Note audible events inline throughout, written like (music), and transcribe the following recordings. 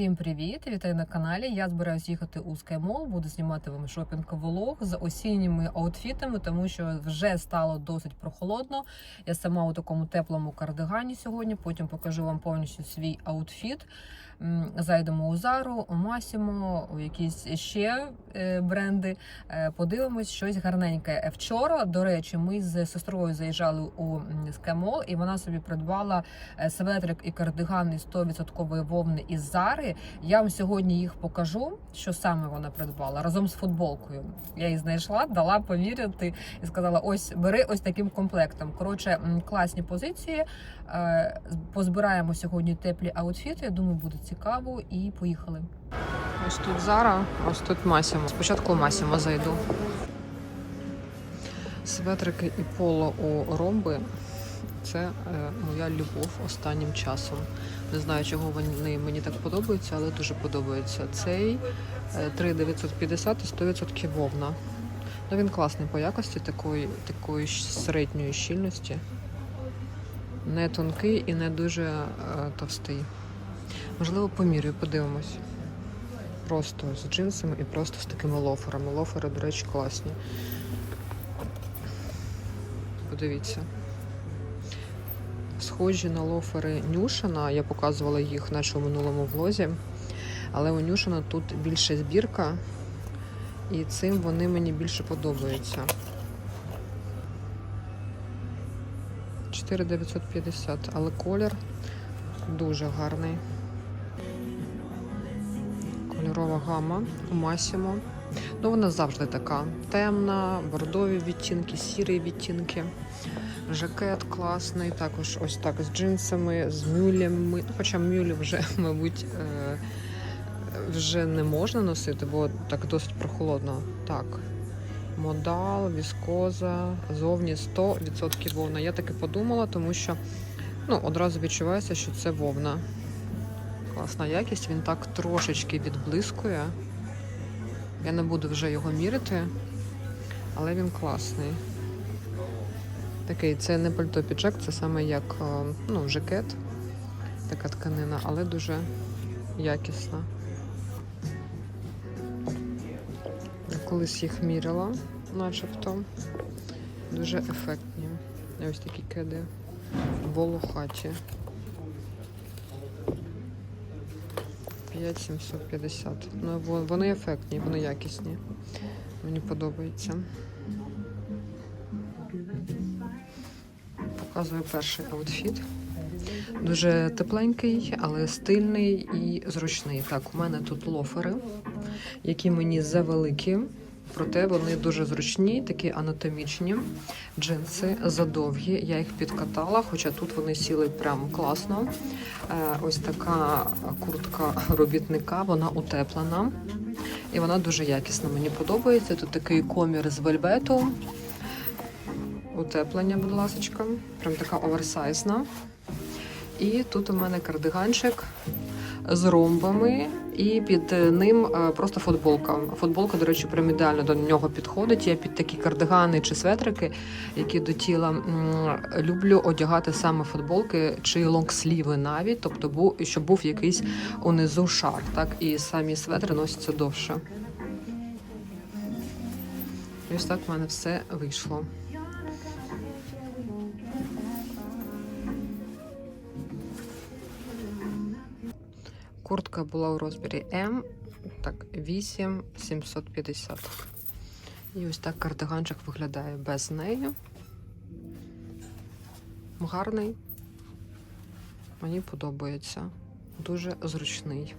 Всім привіт! Вітаю на каналі. Я збираюсь їхати у SkyMall, буду знімати вам шопінг-влог з осінніми аутфітами, тому що вже стало досить прохолодно. Я сама у такому теплому кардигані сьогодні. Потім покажу вам повністю свій аутфіт. Зайдемо у Зару, у Масімо, у якісь ще е, бренди. Е, Подивимось щось гарненьке. Е, Вчора, до речі, ми з сестрою заїжджали у SkyMall, і вона собі придбала светрик і кардиган із 100% вовни із Зари. Я вам сьогодні їх покажу, що саме вона придбала разом з футболкою. Я її знайшла, дала поміряти і сказала: ось бери ось таким комплектом. Коротше, класні позиції. Позбираємо сьогодні теплі аутфіти. Я думаю, буде цікаво. І поїхали. Ось тут Зара, ось тут Масімо. Спочатку Масімо зайду. Светрики і поло у ромби це е, моя любов останнім часом. Не знаю, чого вони мені так подобаються, але дуже подобається. Цей е, 3950 і 100% вовна. Ну, він класний по якості, такої, такої середньої щільності. Не тонкий і не дуже е, товстий. Можливо, помірюю, подивимось. Просто з джинсами і просто з такими лоферами. Лофери, до речі, класні. Подивіться. Схожі на лофери Нюшина. Я показувала їх наче у минулому влозі. Але у Нюшина тут більше збірка, і цим вони мені більше подобаються. 4950, але колір дуже гарний. Кольорова гама у Масімо. Ну, вона завжди така темна, бордові відтінки, сірі відтінки. Жакет класний, також ось так з джинсами, з мюлями. Ну, Хоча мюлі вже, (laughs) мабуть, е, вже не можна носити, бо так досить прохолодно. Так. Модал, віскоза, зовні 100% вовна. Я таки подумала, тому що ну, одразу відчувається, що це вовна. Класна якість, він так трошечки відблискує. Я не буду вже його міряти, але він класний. Такий, це не пальто піджак, це саме як е, ну, жакет, така тканина, але дуже якісна. Я колись їх міряла, начебто. Дуже ефектні. Ось такі кеди в волохаті. 5750. Ну, вони ефектні, вони якісні. Мені подобається. Показую перший аутфіт. Дуже тепленький, але стильний і зручний. Так, у мене тут лофери, які мені завеликі, проте вони дуже зручні, такі анатомічні. Джинси задовгі. Я їх підкатала, хоча тут вони сіли прям класно. Е, Ось така куртка робітника, вона утеплена. І вона дуже якісна. Мені подобається. Тут такий комір з вельвету. Утеплення, будь ласка. Прям така оверсайзна. І тут у мене кардиганчик з ромбами, і під ним е, просто футболка. Футболка, до речі, прям ідеально до нього підходить. Я під такі кардигани чи светрики, які до тіла люблю одягати саме футболки чи лонгсліви навіть, тобто бу- щоб був якийсь унизу шар. Так і самі светри носяться довше. І ось так в мене все вийшло. Куртка була у розмірі М, так, 8 750. І ось так кардиганчик виглядає без неї. Гарний. Мені подобається. Дуже зручний.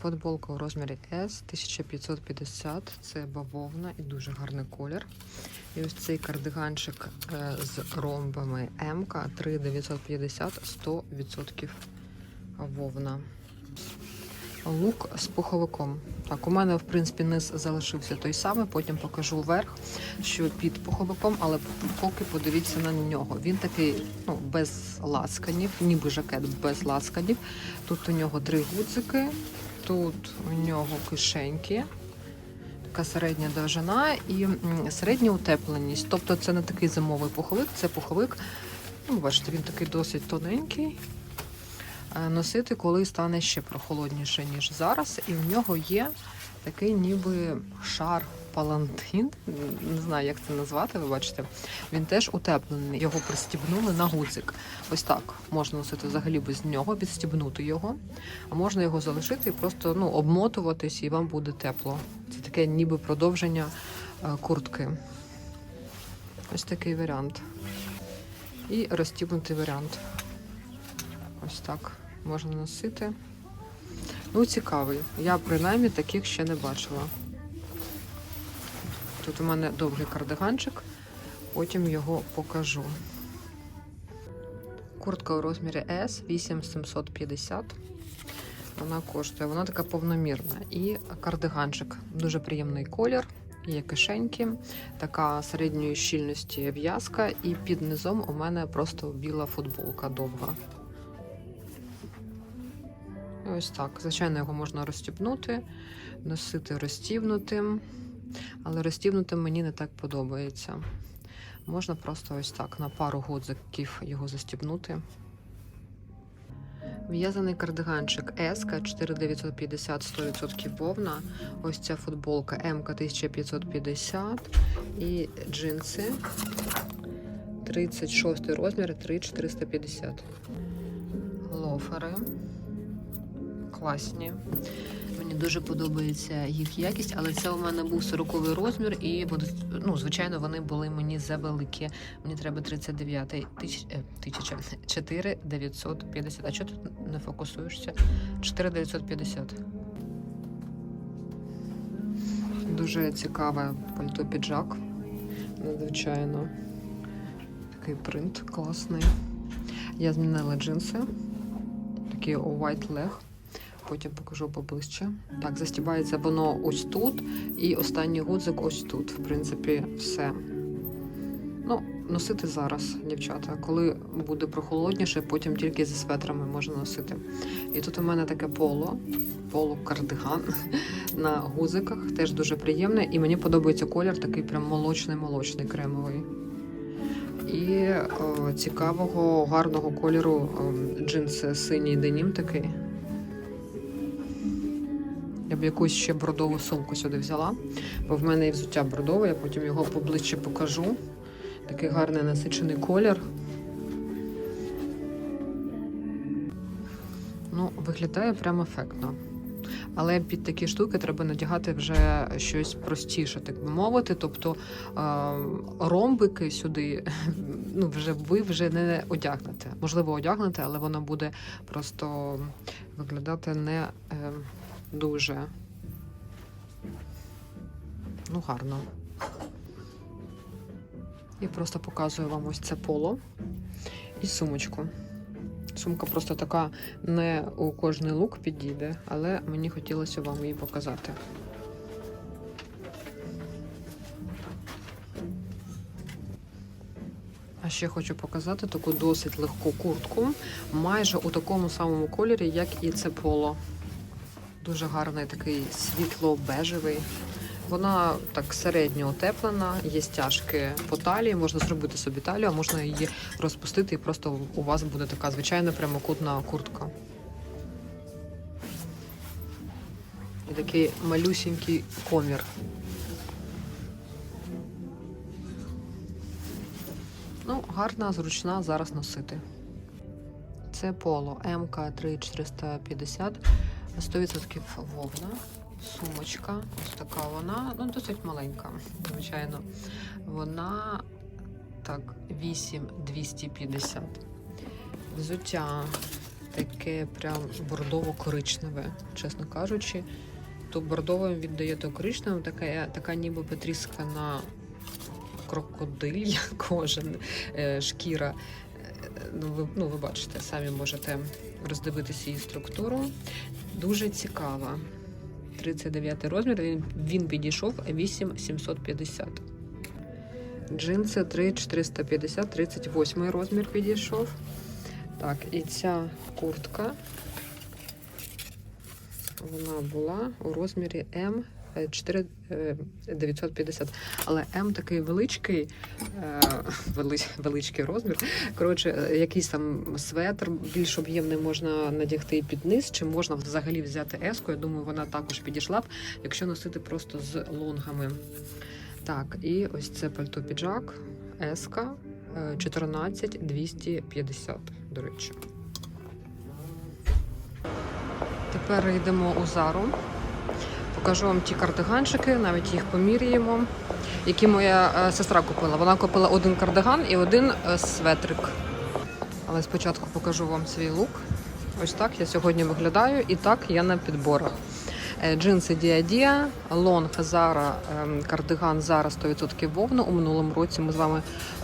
Футболка у розмірі S 1550. Це бавовна і дуже гарний колір. І ось цей кардиганчик е, з ромбами М 3950 100% вовна. Лук з пуховиком. Так, у мене, в принципі, низ залишився той самий, потім покажу верх, що під пуховиком, але поки подивіться на нього. Він такий ну, без лацканів, ніби жакет без лацканів. Тут у нього три гудзики, тут у нього кишеньки, така середня довжина і середня утепленість. Тобто це не такий зимовий пуховик, це пуховик. Ну, бачите, він такий досить тоненький. Е, носити, коли стане ще прохолодніше, ніж зараз. І в нього є такий ніби шар палантин. Не знаю, як це назвати, ви бачите. Він теж утеплений. Його пристібнули на гудзик. Ось так можна носити взагалі без нього, підстібнути його. А можна його залишити і просто ну, обмотуватись, і вам буде тепло. Це таке ніби продовження е, куртки. Ось такий варіант. І розстібнутий варіант. Ось так можна носити. Ну, цікавий. Я принаймні таких ще не бачила. Тут у мене довгий кардиганчик, потім його покажу. Куртка у розмірі S 8750. Вона коштує, вона така повномірна. І кардиганчик. Дуже приємний колір. Є кишеньки, така середньої щільності в'язка, і під низом у мене просто біла футболка довга. Ось так. Звичайно, його можна розстібнути, носити розстібнутим, але розстібнутим мені не так подобається. Можна просто ось так на пару годзиків його застібнути. В'язаний кардиганчик S 4950 100% вовна. Ось ця футболка М 1550 і джинси 36 розмір 3450. Лофери. Класні. Мені дуже подобається їх якість, але це у мене був 40 розмір, і ну, звичайно, вони були мені завеликі. Мені треба 39 тисяч, е, тисяча 4950. А чого тут не фокусуєшся? 4950. Дуже цікаве пальто піджак. Надзвичайно. Такий принт класний. Я змінила джинси. Такі white leg. Потім покажу поближче. Так, застібається воно ось тут, і останній гудзик ось тут. В принципі, все. Ну, носити зараз, дівчата. Коли буде прохолодніше, потім тільки зі светрами можна носити. І тут у мене таке поло, поло-кардиган на гузиках, теж дуже приємне. І мені подобається колір, такий прям молочний-молочний кремовий. І о, цікавого, гарного кольору о, джинси синій денім такий. Я б якусь ще бордову сумку сюди взяла, бо в мене і взуття бордове, я потім його поближче покажу. Такий гарний насичений колір. Ну, виглядає прям ефектно. Але під такі штуки треба надягати вже щось простіше, так би мовити. Тобто е, ромбики сюди (laughs) ну, вже ви вже не одягнете. Можливо, одягнете, але воно буде просто виглядати не е, дуже ну, гарно. І просто показую вам ось це поло і сумочку. Сумка просто така не у кожний лук підійде, але мені хотілося вам її показати. А ще хочу показати таку досить легку куртку, майже у такому самому кольорі, як і це поло. Дуже гарний такий світло-бежевий. Вона так середньо утеплена, є стяжки по талії, можна зробити собі талію, а можна її розпустити, і просто у вас буде така звичайна прямокутна куртка. І такий малюсінький комір. Ну, гарна, зручна зараз носити. Це поло МК 3450, 100% вовна. Сумочка, ось така вона, ну досить маленька, звичайно. Вона так, 8250. Взуття таке прям бордово-коричневе, чесно кажучи. То бордовим віддає то коричневим, така, така ніби потріскана крокодиль, (laughs) кожен, е, шкіра. Е, Ну ви, ну, ви бачите, самі можете роздивитися її структуру. Дуже цікава. 39 розмір, він, він підійшов 8750. Джинси 3450, 38 розмір підійшов. Так, і ця куртка, вона була у розмірі М е, 4 е, 950. Але М такий величкий, е, величкий розмір. Коротше, е, якийсь там светр більш об'ємний можна надягти під низ, чи можна взагалі взяти еску. Я думаю, вона також підійшла б, якщо носити просто з лонгами. Так, і ось це пальто піджак, еска. 14 250, до речі. Тепер йдемо у Зару. Покажу вам ті кардиганчики, навіть їх поміряємо, які моя е, сестра купила. Вона купила один кардиган і один е, светрик. Але спочатку покажу вам свій лук. Ось так я сьогодні виглядаю, і так я на підборах. Е, Джинси Діадія, лонг Зара, ем, кардиган Зара 100% вовна. У минулому році ми з вами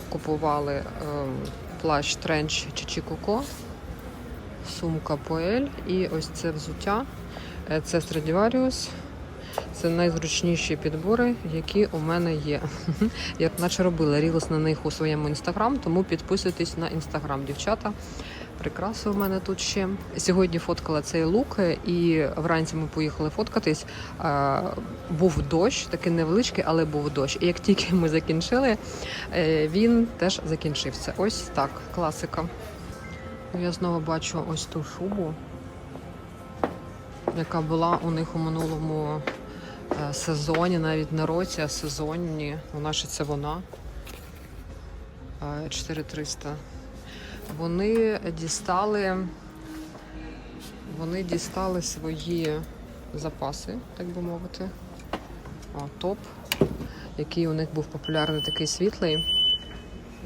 купували ем, плащ тренч Чичі Коко, сумка Поель і ось це взуття. Е, Це Stradivarius. Це найзручніші підбори, які у мене є. (laughs) Я наче робила рілс на них у своєму інстаграм, тому підписуйтесь на інстаграм, дівчата. Прикраси у мене тут ще. Сьогодні фоткала цей лук, е, і вранці ми поїхали фоткатись. Е, Був дощ, такий невеличкий, але був дощ. І як тільки ми закінчили, він теж закінчився. Ось так, класика. Я знову бачу ось ту шубу, яка була у них у минулому е, сезоні, навіть не році, а сезонні. Вона ж це вона. Е, 4300. Вони дістали, вони дістали свої запаси, так би мовити. О, топ, який у них був популярний такий світлий.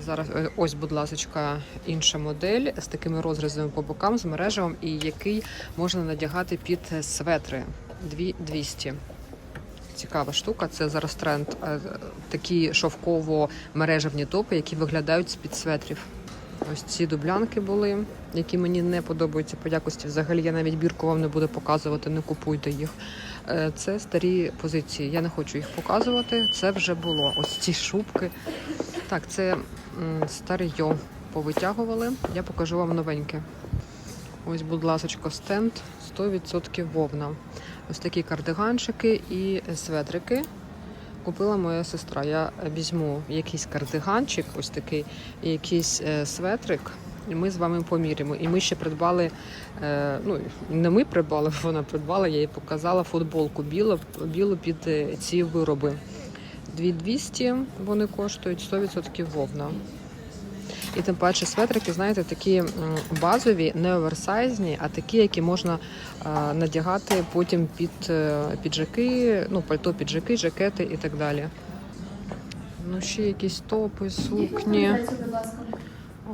Зараз е, ось, будь ласка, інша модель з такими розрізами по бокам, з мережевим, і який можна надягати під светри 2200. Цікава штука. Це зараз тренд. е, Такі шовково-мережевні топи, які виглядають з-під светрів. Ось ці дублянки були, які мені не подобаються по якості. Взагалі я навіть бірку вам не буду показувати, не купуйте їх. Е, Це старі позиції. Я не хочу їх показувати. Це вже було. Ось ці шубки. Так, це м, повитягували. Я покажу вам новеньке. Ось, будь ласка, стенд 100% вовна. Ось такі кардиганчики і светрики. Купила моя сестра. Я візьму якийсь кардиганчик, ось такий, і якийсь е, светрик. І ми з вами поміряємо. І ми ще придбали, е, ну не ми придбали, (laughs) вона придбала, я їй показала футболку білу, білу під е, ці вироби. 2200 вони коштують 100% вовна. І тим паче светрики, знаєте, такі базові, не оверсайзні, а такі, які можна а, надягати потім під е, піджаки, ну, пальто, піджаки, жакети і так далі. Ну, ще якісь топи, сукні.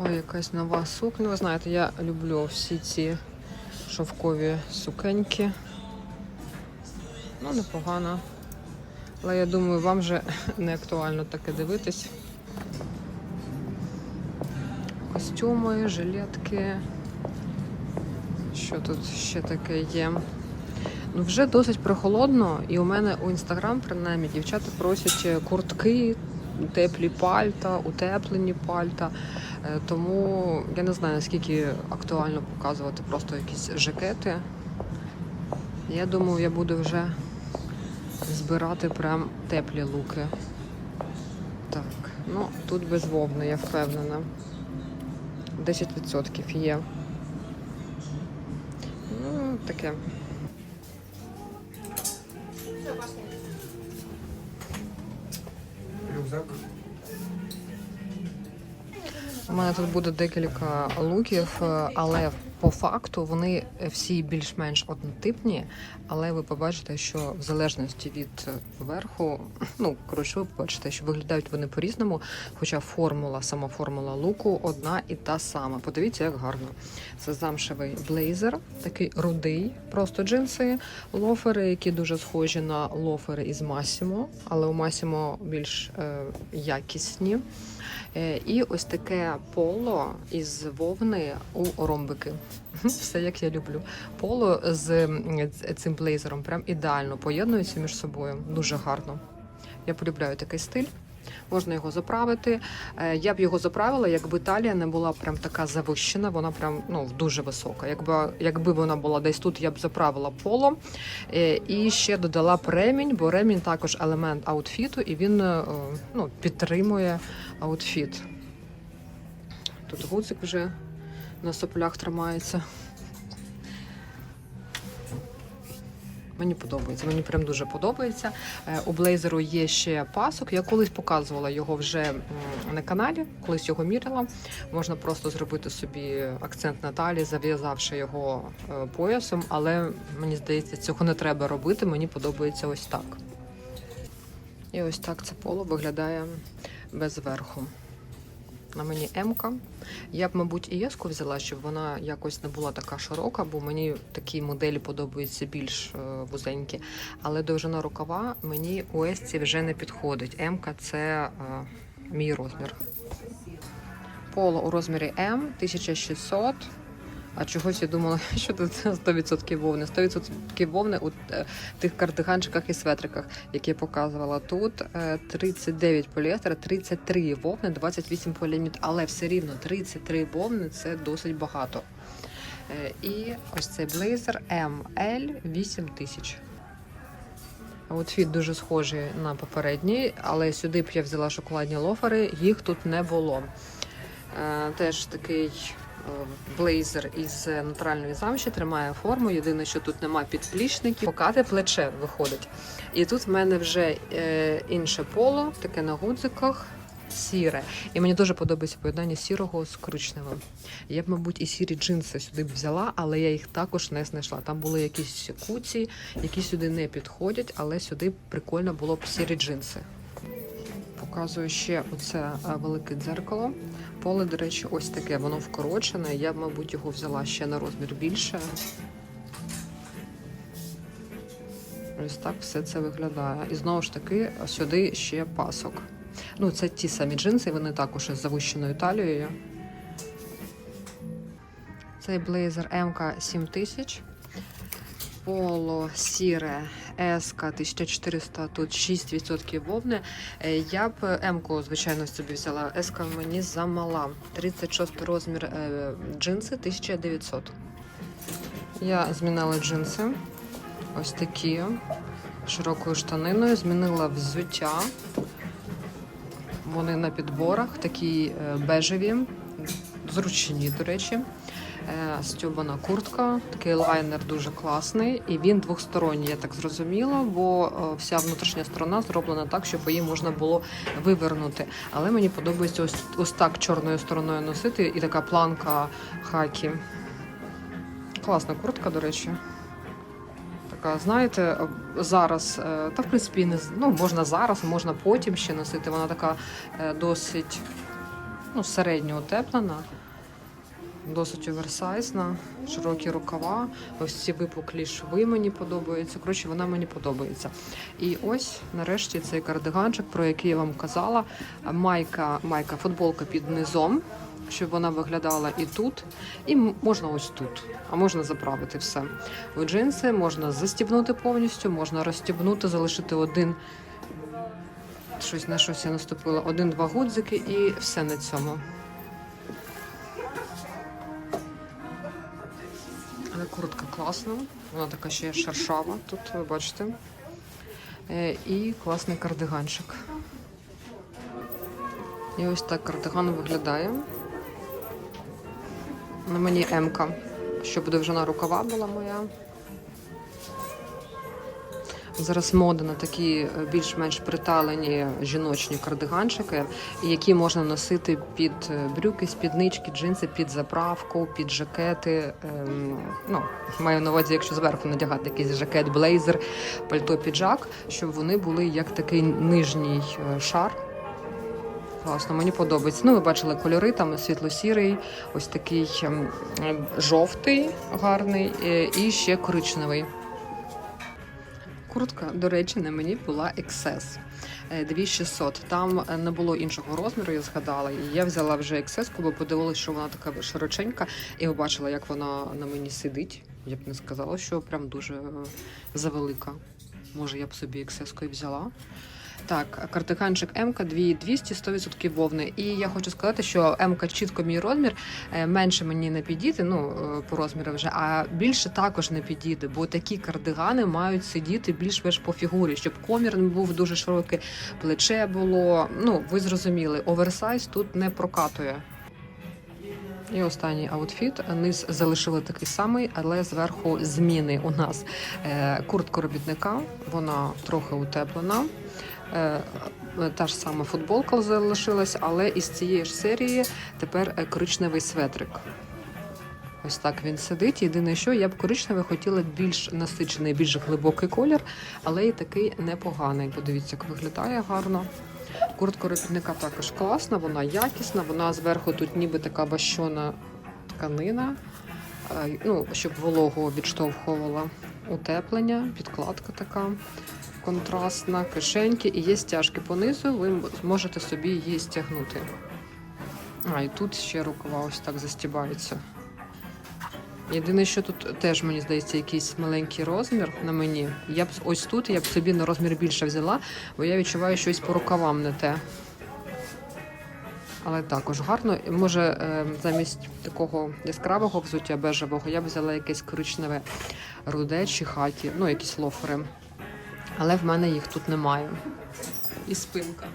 Ой, якась нова сукня. Ви знаєте, я люблю всі ці шовкові сукеньки. Ну, непогано. Але я думаю, вам вже не актуально таке дивитись. Костюми, жилетки. Що тут ще таке є? Ну, вже досить прохолодно, і у мене у інстаграм, принаймні, дівчата просять е, куртки, теплі пальта, утеплені пальта. Е, Тому я не знаю, наскільки актуально показувати просто якісь жакети. Я думаю, я буду вже збирати прям теплі луки. Так, ну тут без вовни, я впевнена. 10% є. Ну, таке. Рюкзак. У мене тут буде декілька луків, е, але по факту вони всі більш-менш однотипні. Але ви побачите, що в залежності від е, верху, (clears throat) ну коротше, ви побачите, що виглядають вони по-різному. Хоча формула, сама формула луку одна і та сама. Подивіться, як гарно. Це замшевий блейзер, такий рудий, просто джинси, лофери, які дуже схожі на лофери із Massimo, але у Massimo більш е, якісні. Е, І ось таке поло із вовни у ромбики. Все як я люблю. Поло з цим блейзером прям ідеально поєднуються між собою. Дуже гарно. Я полюбляю такий стиль. Можна його заправити. Е, Я б його заправила, якби талія не була прям така завищена, вона прям ну дуже висока. Якби якби вона була десь тут, я б заправила поло Е, і ще додала б ремінь, бо ремінь також елемент аутфіту, і він е, ну, підтримує аутфіт. Тут гудзик вже на соплях тримається. Мені подобається, мені прям дуже подобається. Е, У блейзеру є ще пасок. Я колись показувала його вже на каналі, колись його міряла. Можна просто зробити собі акцент на талії, зав'язавши його е, поясом, але мені здається, цього не треба робити. Мені подобається ось так. І ось так це поло виглядає без верху. На мені М-ка. Я б, мабуть, і єску взяла, щоб вона якось не була така широка, бо мені такі моделі подобаються більш е, вузенькі. Але довжина рукава мені у Есці вже не підходить. М-ка це е, мій розмір. Поло у розмірі М 1600. А чогось я думала, (laughs) що тут 100% вовни. 100% вовни у е, тих кардиганчиках і светриках, які я показувала. Тут е, 39 поліестера, 33 вовни, 28 поліамід, але все рівно 33 вовни це досить багато. Е, І ось цей блейзер ML 8000. Аутфіт дуже схожий на попередній, але сюди б я взяла шоколадні лофери, їх тут не було. Е, Теж такий е, блейзер із натуральної замші тримає форму. Єдине, що тут нема підплічників, покате плече виходить. І тут в мене вже е, інше поло, таке на гудзиках. Сіре. І мені дуже подобається поєднання сірого з коричневим. Я б, мабуть, і сірі джинси сюди б взяла, але я їх також не знайшла. Там були якісь куці, які сюди не підходять, але сюди прикольно було б сірі джинси. Показую ще оце е, велике дзеркало. Поле, до речі, ось таке, воно вкорочене. Я мабуть, його взяла ще на розмір більше. Ось так все це виглядає. І знову ж таки, сюди ще пасок. Ну, це ті самі джинси, вони також із завищеною талією. Цей блейзер МК 7000. Поло сіре СК 1400, тут 6% вовни. Е, Я б М-ку, звичайно, собі взяла. СК мені замала. 36 розмір е, джинси 1900. Я змінила джинси. Ось такі широкою штаниною. Змінила взуття. Вони на підборах, такі е, бежеві, зручні, до речі. Е, Стьобана куртка, такий лайнер дуже класний, і він двосторонній, я так зрозуміла, бо е, вся внутрішня сторона зроблена так, щоб її можна було вивернути. Але мені подобається ось, ось так чорною стороною носити, і така планка хакі. Класна куртка, до речі. Така, знаєте, зараз, е, та в принципі, не ну, можна зараз, можна потім ще носити. Вона така досить ну, середньо утеплена, досить оверсайзна, широкі рукава, ось ці випуклі шви мені подобаються. Коротше, вона мені подобається. І ось нарешті цей кардиганчик, про який я вам казала. Майка, майка, футболка під низом. Щоб вона виглядала і тут, і можна ось тут, а можна заправити все. У джинси можна застібнути повністю, можна розстібнути, залишити один. Щось на щось я наступила. Один-два гудзики і все на цьому. Куртка класна, вона така ще шершава, тут ви бачите. Е, І класний кардиганчик. І ось так кардиган виглядає. На мені М-ка, щоб на рукава була моя. Зараз мода на такі е, більш-менш приталені жіночні кардиганчики, які можна носити під е, брюки, спіднички, джинси, під заправку, під жакети. Ем, ну, маю на увазі, якщо зверху надягати якийсь жакет, блейзер, пальто, піджак, щоб вони були як такий нижній е, шар. Класно, мені подобається. Ну, ви бачили кольори, там світло-сірий, ось такий ем, жовтий, гарний і ще коричневий. Куртка, до речі, на мені була XS. е, 2600. Там е, не було іншого розміру, я згадала. І я взяла вже XS, бо подивилася, що вона така широченька, і побачила, як вона на мені сидить. Я б не сказала, що прям дуже е, завелика. Може, я б собі XS взяла. Так, картиганчик МК 2200, 100% вовни. І я хочу сказати, що МК чітко мій розмір. Е, Менше мені не підійде, ну е, по розміру вже, а більше також не підійде, бо такі кардигани мають сидіти більш-менш по фігурі, щоб комір не був дуже широке, плече було. Ну, ви зрозуміли, оверсайз тут не прокатує. І останній аутфіт. Низ залишили такий самий, але зверху зміни у нас Е, куртка робітника, вона трохи утеплена. Е, Та ж сама футболка залишилась, але із цієї ж серії тепер е, коричневий светрик. Ось так він сидить. Єдине, що я б коричневий хотіла більш насичений, більш глибокий колір, але і такий непоганий. Подивіться, як виглядає гарно. Куртка робітника також класна, вона якісна, вона зверху тут ніби така бащона тканина, е, ну, щоб вологу відштовхувала утеплення, підкладка така контрастна, кишеньки і є стяжки понизу, ви можете собі її стягнути. А, і тут ще рукава ось так застібаються. Єдине, що тут теж, мені здається, якийсь маленький розмір на мені. Я б ось тут я б собі на розмір більше взяла, бо я відчуваю щось по рукавам не те. Але також гарно. Може, е, замість такого яскравого взуття бежевого я б взяла якесь коричневе руде чи хаті, ну, якісь лофери. Але в мене їх тут немає. І спинка.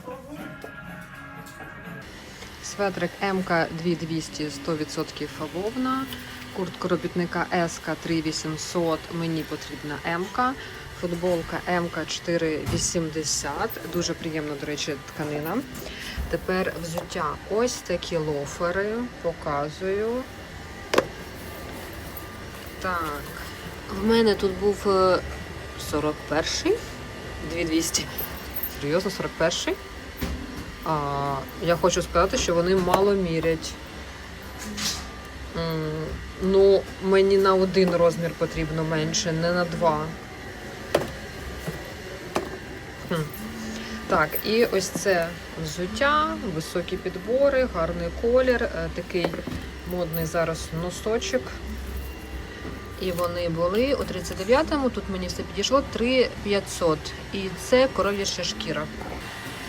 Светрик МК 2200 100% вовна. Куртка робітника СК 3800. Мені потрібна МК. Футболка МК 480. Дуже приємна, до речі, тканина. Тепер взуття. Ось такі лофери. Показую. Так. В мене тут був е, 41-й. 2200. Серйозно, 41-й? А, я хочу сказати, що вони мало мірять. Ну, мені на один розмір потрібно менше, не на два. Хм. Так, і ось це взуття, високі підбори, гарний колір, е, такий модний зараз носочок. І вони були у 39-му, тут мені все підійшло 3500. І це коров'яча шкіра.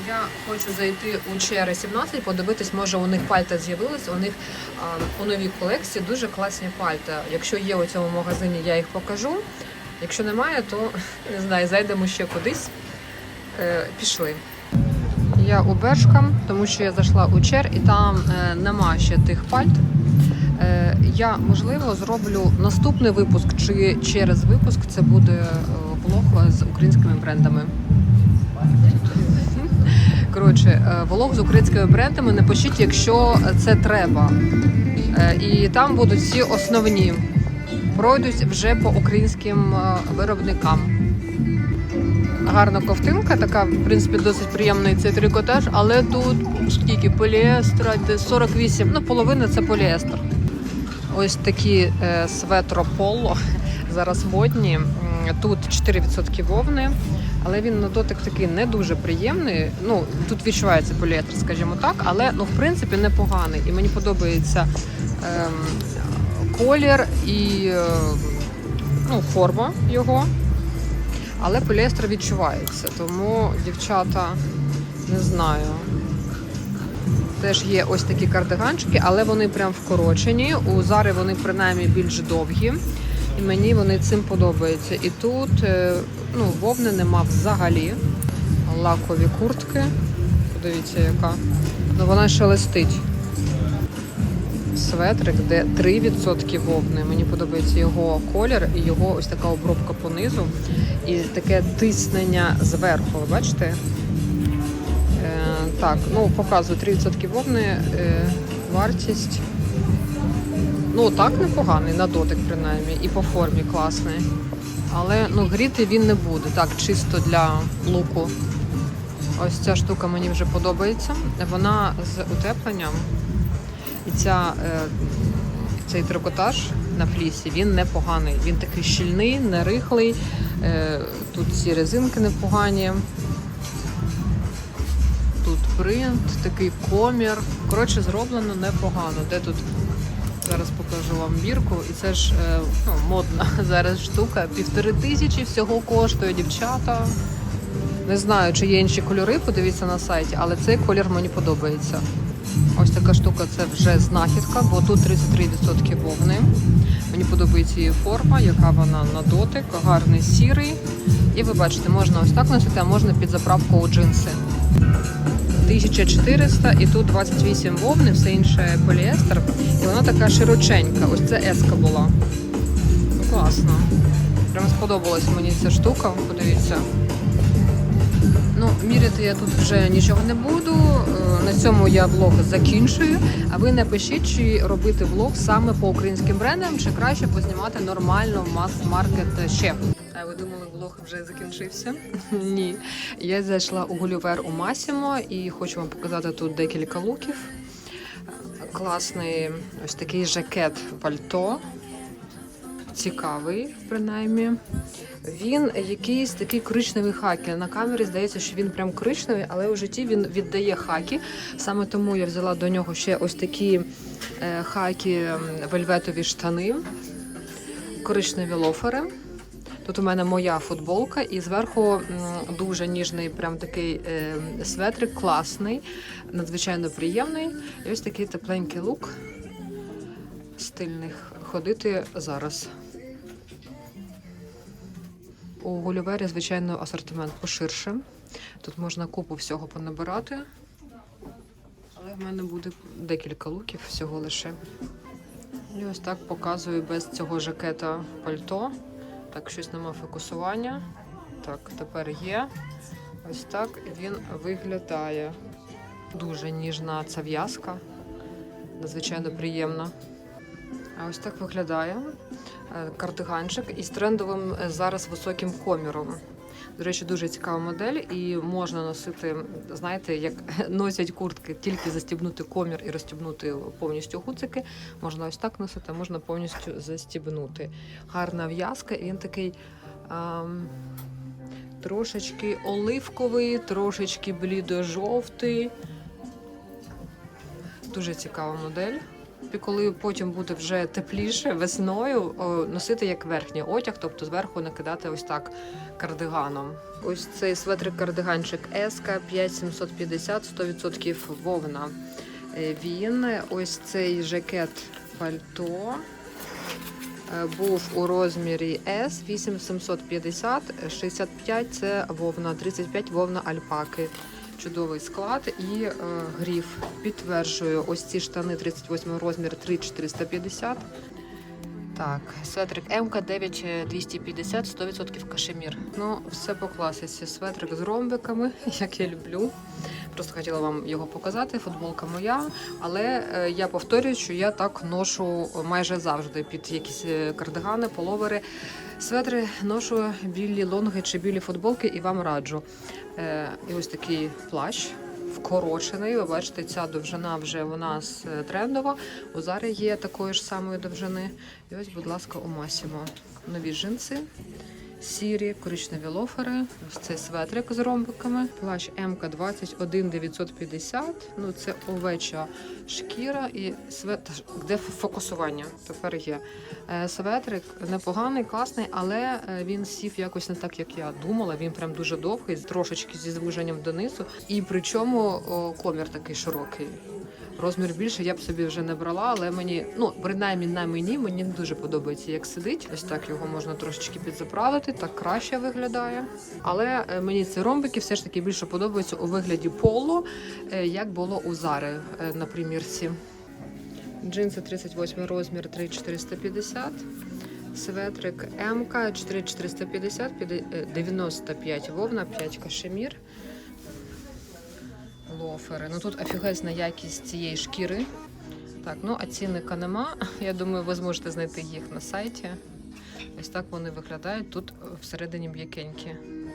Я хочу зайти у ЧР-17, подивитись, може у них пальта з'явились. У них а, у новій колекції дуже класні пальта. Якщо є у цьому магазині, я їх покажу. Якщо немає, то (laughs) не знаю, зайдемо ще кудись. Е, пішли. Я у Бершка, тому що я зайшла у ЧЕР і там е, нема ще тих пальт. Е, я можливо зроблю наступний випуск, чи через випуск це буде е, влог з українськими брендами. Коротше, е, влог з українськими брендами напишіть, якщо це треба. І там будуть всі основні. Пройдусь вже по українським виробникам. Гарна ковтинка, така, в принципі, досить приємний цей трикотаж, але тут скільки поліестра, десь 48, ну половина це поліестер. Ось такі е, светро поло зараз модні. Тут 4% вовни, але він на дотик такий не дуже приємний. Ну тут відчувається поліестер, скажімо так, але ну в принципі непоганий. І мені подобається ем, колір і е, ну, форма його. Але поліестер відчувається, тому дівчата не знаю. Теж є ось такі кардиганчики, але вони прям вкорочені. У Зари вони принаймні більш довгі. І мені вони цим подобаються. І тут е, ну, вовни нема взагалі. Лакові куртки. Подивіться, яка. Ну вона шелестить. Светрик, де 3% вовни. Мені подобається його колір і його ось така обробка понизу. І таке тиснення зверху. Ви бачите? Так, ну показую 3% вовни, е, вартість. Ну, так непоганий, на дотик принаймні, і по формі класний. Але ну, гріти він не буде. Так, чисто для луку. Ось ця штука мені вже подобається. Вона з утепленням. І ця, е, цей трикотаж на флісі він непоганий. Він такий щільний, не рихлий. Е, тут ці резинки непогані. Принт, такий комір. Коротше, зроблено непогано. Де тут зараз покажу вам бірку. І це ж е, ну, модна (laughs) зараз штука. Півтори тисячі всього коштує дівчата. Не знаю, чи є інші кольори, подивіться на сайті, але цей колір мені подобається. Ось така штука це вже знахідка, бо тут 33% вовни. Мені подобається її форма, яка вона на дотик, гарний сірий. І ви бачите, можна ось так носити, а можна під заправку у джинси. 1400 і тут 28 вовни, все інше поліестер. І вона така широченька. Ось це еска була. Ну, класно. Прямо сподобалась мені ця штука, подивіться. Ну, міряти я тут вже нічого не буду. Е, На цьому я влог закінчую. А ви напишіть, чи робити влог саме по українським брендам, чи краще познімати нормально в мас-маркет ще. А ви думали, влог вже закінчився? (laughs) Ні. Я зайшла у Гулівер у Масімо і хочу вам показати тут декілька луків. Класний ось такий жакет пальто. Цікавий, принаймні. Він якийсь такий коричневий хакі. На камері здається, що він прям коричневий, але у житті він віддає хакі. Саме тому я взяла до нього ще ось такі е, хакі вельветові штани, коричневі лофери. Тут у мене моя футболка, і зверху дуже ніжний, прям такий е, светрик, класний, надзвичайно приємний. І ось такий тепленький лук стильний ходити зараз. У Гулівері, звичайно, асортимент поширше. Тут можна купу всього понабирати. Але в мене буде декілька луків всього лише. І ось так показую без цього жакета пальто. Так, щось нема фокусування. Так, тепер є. Ось так він виглядає. Дуже ніжна ця в'язка. Надзвичайно приємна. А ось так виглядає е, кардиганчик із трендовим е, зараз високим коміром. До речі, дуже цікава модель, і можна носити, знаєте, як (laughs) носять куртки, тільки застібнути комір і розстібнути повністю гуцики. Можна ось так носити, а можна повністю застібнути. Гарна в'язка, і він такий. ам, Трошечки оливковий, трошечки блідо-жовтий. Дуже цікава модель. І коли потім буде вже тепліше весною, носити як верхній одяг, тобто зверху накидати ось так кардиганом. Ось цей светрик кардиганчик Еска 5750, 100% вовна. Е, Він ось цей жакет пальто е, був у розмірі S 8750, 65 це вовна, 35 вовна альпаки. Чудовий склад і е, гріф. Підтверджую, ось ці штани 38 розмір 3450. Так, светрик МК 9250, 100% кашемір. Ну, все по класиці. Светрик з ромбиками, (laughs) як я люблю. Просто хотіла вам його показати. Футболка моя, але е, я повторюю, що я так ношу майже завжди під якісь е, кардигани, половери. Светри ношу білі лонги чи білі футболки і вам раджу. Е, І ось такий плащ. Вкорочений, ви бачите, ця довжина вже у нас е, трендова. У Зарі є такої ж самої довжини. І ось, будь ласка, у Масімо. Нові джинси, сірі, коричневі лофери, цей светрик з ромбиками, плащ МК 21950. Ну, це овеча шкіра і свет... де фокусування тепер є. Е, Светрик непоганий, класний, але е, він сів якось не так, як я думала. Він прям дуже довгий, трошечки зі звуженням донизу. І причому комір такий широкий. Розмір більше я б собі вже не брала, але мені, ну принаймні на мені, мені не дуже подобається, як сидить. Ось так його можна трошечки підзаправити, так краще виглядає. Але е, мені ці ромбики все ж таки більше подобаються у вигляді поло, е, як було у Зари е, на примірці. Джинси 38 розмір 3450. Светрик МК 4450, е, 95 вовна, 5 кашемір. Лофери. Ну тут офігезна якість цієї шкіри. Так, ну а цінника нема. (laughs) Я думаю, ви зможете знайти їх на сайті. Ось так вони виглядають. Тут всередині м'якенькі.